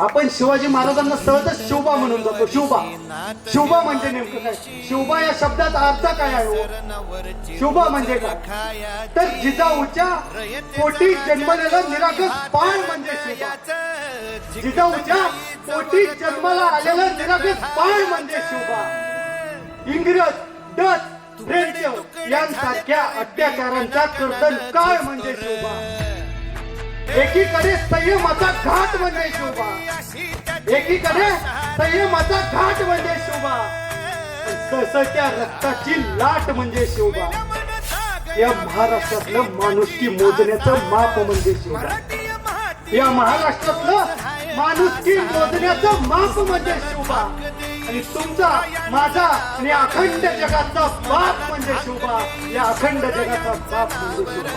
आपण शिवाजी महाराजांना सहजच शिवबा म्हणून जातो. शिवबा शिवबा म्हणजे नेमकं काय? शिवबा या शब्दाचा अर्थ काय आहे हो? शिवबा म्हणजे काय? तर जिजाऊच्या पोटी जन्मलेलं निरागस पान म्हणजे शिवबा जिजाऊच्या पोटी जन्माला आलेलं निरागस पान म्हणजे शिवबा इंग्रज डच फ्रेंच यांसारख्या अत्याचारांचा कर्तन काळ म्हणजे शोभा. एकीकडे संयमाचा घाट म्हणजे शोभा. एकीकडे संयमाचा घाट म्हणजे शोभा. ससच्या रक्ताची लाट म्हणजे शोभा. या महाराष्ट्रातलं माणुसकी मोजण्याचं माप म्हणजे शोभा. या महाराष्ट्रातलं माणुसकी मोजण्याचं माप म्हणजे शोभा. आणि तुमचा माझा आणि अखंड जगाचा बाप म्हणजे शोभा. या अखंड जगाचा बाप म्हणजे शोभा.